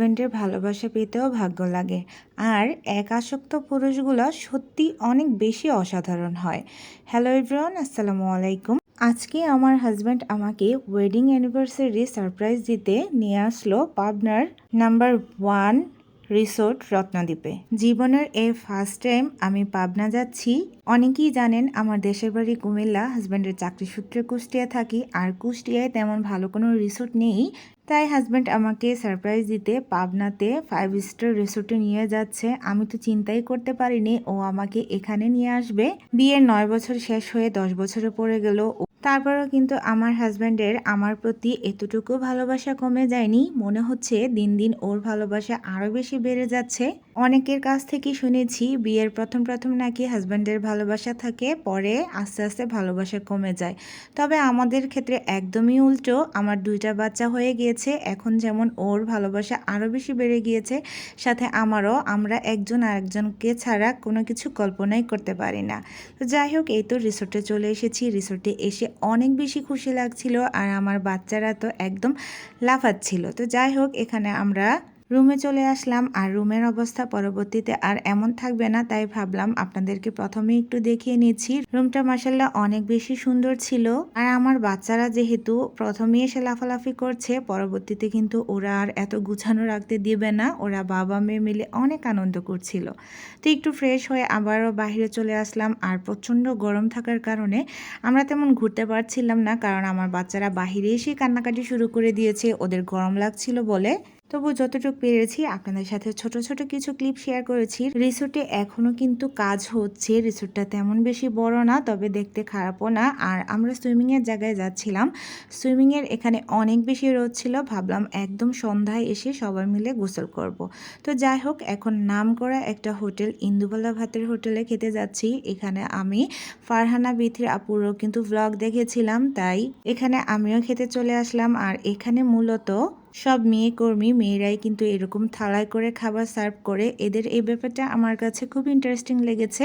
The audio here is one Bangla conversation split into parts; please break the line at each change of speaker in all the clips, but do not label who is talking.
হাজব্যান্ডের ভালোবাসা পেতেও ভাগ্য লাগে। আর এক আসক্ত পুরুষগুলো সত্যি অনেক বেশি অসাধারণ হয়। হ্যালো এভরিওয়ান আসসালামু আলাইকুম। আজকে আমার হাজব্যান্ড আমাকে ওয়েডিং অ্যানিভার্সারি সারপ্রাইজ দিতে নিয়ে আসলো পাবনার নাম্বার ওয়ান রিসোর্ট রত্নদ্বীপে। জীবনের এ ফার্স্ট টাইম আমি পাবনা যাচ্ছি। অনেকেই জানেন আমার দেশের বাড়ি কুমিল্লা হাজব্যান্ডের চাকরি সূত্রে কুষ্টিয়া থাকি। আর কুষ্টিয়ায় তেমন ভালো কোনো রিসোর্ট নেই। তাই হাজব্যান্ড আমাকে সারপ্রাইজ দিতে পাবনাতে ফাইভ স্টার রিসোর্টে নিয়ে যাচ্ছে। আমি তো চিন্তাই করতে পারিনি, ও আমাকে এখানে নিয়ে আসবে। বিয়ের নয় বছর শেষ হয়ে দশ বছরে পড়ে গেল। তারপরেও কিন্তু আমার হাজব্যান্ডের আমার প্রতি এতটুকু ভালোবাসা কমে যায়নি। মনে হচ্ছে দিন দিন ওর ভালোবাসা আরও বেশি বেড়ে যাচ্ছে। অনেকের কাছ থেকে শুনেছি, বিয়ের প্রথম প্রথম নাকি হাজব্যান্ডের ভালোবাসা থাকে, পরে আস্তে আস্তে ভালোবাসা কমে যায়। তবে আমাদের ক্ষেত্রে একদমই উল্টো। আমার দুইটা বাচ্চা হয়ে গিয়েছে। এখন যেমন ওর ভালোবাসা আরও বেশি বেড়ে গিয়েছে, সাথে আমারও। আমরা একজন আরেকজনকে ছাড়া কোনো কিছু কল্পনাই করতে পারি না। তো যাই হোক, এই তো রিসোর্টে চলে এসেছি। রিসোর্টে এসে অনেক বেশি খুশি লাগছিল আর আমার বাচ্চারা তো একদম লাফাচ্ছিল। তো যাই হোক, এখানে আমরা রুমে চলে আসলাম আর রুমের অবস্থা পরবর্তীতে আর এমন থাকবে না, তাই ভাবলাম আপনাদেরকে প্রথমে একটু দেখিয়ে নিচ্ছি। রুমটা মাসাল্লাহ অনেক বেশি সুন্দর ছিল। আর আমার বাচ্চারা যেহেতু প্রথমে এসে লাফালাফি করছে, পরবর্তীতে কিন্তু ওরা আর এত গুছানো রাখতে দিবে না। ওরা বাবা মেয়ে মিলে অনেক আনন্দ করছিল। তো একটু ফ্রেশ হয়ে আবারও বাইরে চলে আসলাম। আর প্রচণ্ড গরম থাকার কারণে আমরা তেমন ঘুরতে পারছিলাম না, কারণ আমার বাচ্চারা বাহিরে এসে কান্নাকাটি শুরু করে দিয়েছে। ওদের গরম লাগছিল বলে। তবু যতটুকু পেরেছি, আপনাদের সাথে ছোট ছোট কিছু ক্লিপ শেয়ার করেছি। রিসোর্টে এখনও কিন্তু কাজ হচ্ছে। রিসোর্টটা তেমন বেশি বড় না, তবে দেখতে খারাপও না। আর আমরা সুইমিংয়ের জায়গায় যাচ্ছিলাম। সুইমিংয়ের এখানে অনেক বেশি রোদ ছিল। ভাবলাম একদম সন্ধ্যায় এসে সবাই মিলে গোসল করব। তো যাই হোক, এখন নাম করা একটা হোটেল, ইন্দুবালা ভাতের হোটেলে খেতে যাচ্ছি। এখানে আমি ফারহানা বিথির আপুরও কিন্তু ভ্লগ দেখেছিলাম, তাই এখানে আমিও খেতে চলে আসলাম। আর এখানে মূলত সব মেয়ে কর্মী মেয়েরাই কিন্তু এরকম থালায় করে খাবার সার্ভ করে। এদের এই ব্যাপারটা আমার কাছে খুব ইন্টারেস্টিং লেগেছে।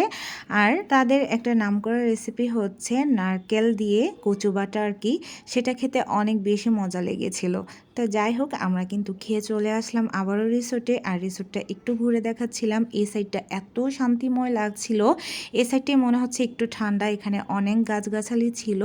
আর তাদের একটা নাম করা রেসিপি হচ্ছে নারকেল দিয়ে কচু বাটা আর কি, সেটা খেতে অনেক বেশি মজা লেগেছিল। তো যাই হোক, আমরা কিন্তু খেয়ে চলে আসলাম আবারও রিসোর্টে আর রিসোর্টটা একটু ঘুরে দেখাচ্ছিলাম। এই সাইডটা এত শান্তিময় লাগছিল। এ সাইডটাই মনে হচ্ছে একটু ঠান্ডা, এখানে অনেক গাছগাছালি ছিল।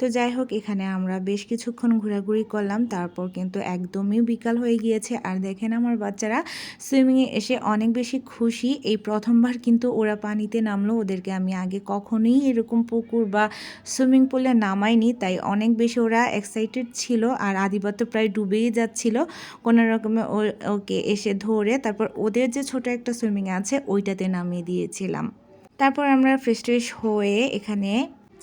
তো যাই হোক, এখানে আমরা বেশ কিছুক্ষণ ঘোরাঘুরি করলাম। তারপর কিন্তু একদমই বিকাল হয়ে গিয়েছে। আর দেখেন আমার বাচ্চারা সুইমিংয়ে এসে অনেক বেশি খুশি। এই প্রথমবার কিন্তু ওরা পানিতে নামলো। ওদেরকে আমি আগে কখনোই এরকম পুকুর বা সুইমিং পুলে নামাইনি। তাই অনেক বেশি ওরা এক্সাইটেড ছিল আর আদিবাত প্রায় ডুবেই যাচ্ছিল। কোনো রকমে ওকে এসে ধরে তারপর ওদের যে ছোট একটা সুইমিং আছে, ওইটাতে নামিয়ে দিয়েছিলাম। তারপর আমরা ফ্রেশ ট্রেশ হয়ে এখানে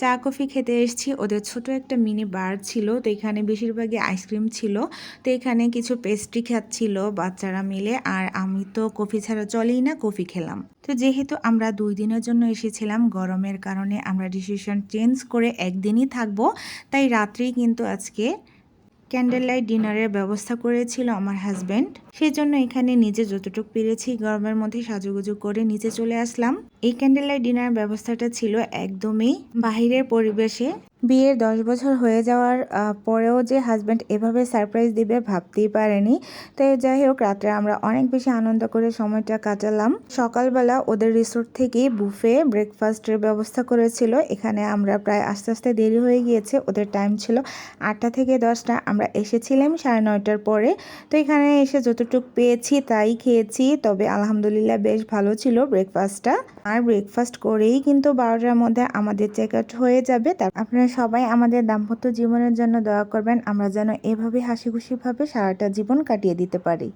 চা, কফি খেতে এসেছি। ওদের ছোট একটা মিনি বার ছিল, তো এখানে বেশিরভাগই আইসক্রিম ছিল। তো এখানে কিছু পেস্ট্রি খাচ্ছিল বাচ্চারা মিলে, আর আমি তো কফি ছাড়া চলেই না, কফি খেলাম। তো যেহেতু আমরা দুই দিনের জন্য এসেছিলাম, গরমের কারণে আমরা ডিসিশন চেঞ্জ করে একদিনই থাকব। তাই রাত্রেই কিন্তু আজকে ক্যান্ডেল লাইট ডিনারের ব্যবস্থা করেছিল আমার হাজব্যান্ড সেই জন্য এখানে নিজে যতটুকু পেরেছি, গরমের মধ্যে সাজুগুজু করে নিচে চলে আসলাম। এই ক্যান্ডেল লাইট ডিনার ব্যবস্থাটা ছিল একদমই বাহিরের পরিবেশে। বিয়ের দশ বছর হয়ে যাওয়ার পরেও যে হাজব্যান্ড এভাবে সারপ্রাইজ দিবে ভাবতেই পারেনি। তাই যাই হোক, রাত্রে আমরা অনেক বেশি আনন্দ করে সময়টা কাটালাম। সকালবেলা ওদের রিসোর্ট থেকে বুফে ব্রেকফাস্টের ব্যবস্থা করেছিল। এখানে আমরা প্রায় আস্তে আস্তে দেরি হয়ে গিয়েছে, ওদের টাইম ছিল আটটা থেকে দশটা। আমরা এসেছিলাম সাড়ে নয়টার পরে। তো এখানে এসে যতটুকু পেয়েছি তাই খেয়েছি। তবে আলহামদুলিল্লাহ বেশ ভালো ছিল ব্রেকফাস্টটা আর ব্রেকফাস্ট করেই কিন্তু বারোটার মধ্যে আমাদের চেক আউট হয়ে যাবে। তার আপনারা সবাই আমাদের দাম্পত্য জীবনের জন্য দয়া করবেন। আমরা যেন এভাবে হাসি খুশিভাবে সারাটা জীবন কাটিয়ে দিতে পারি।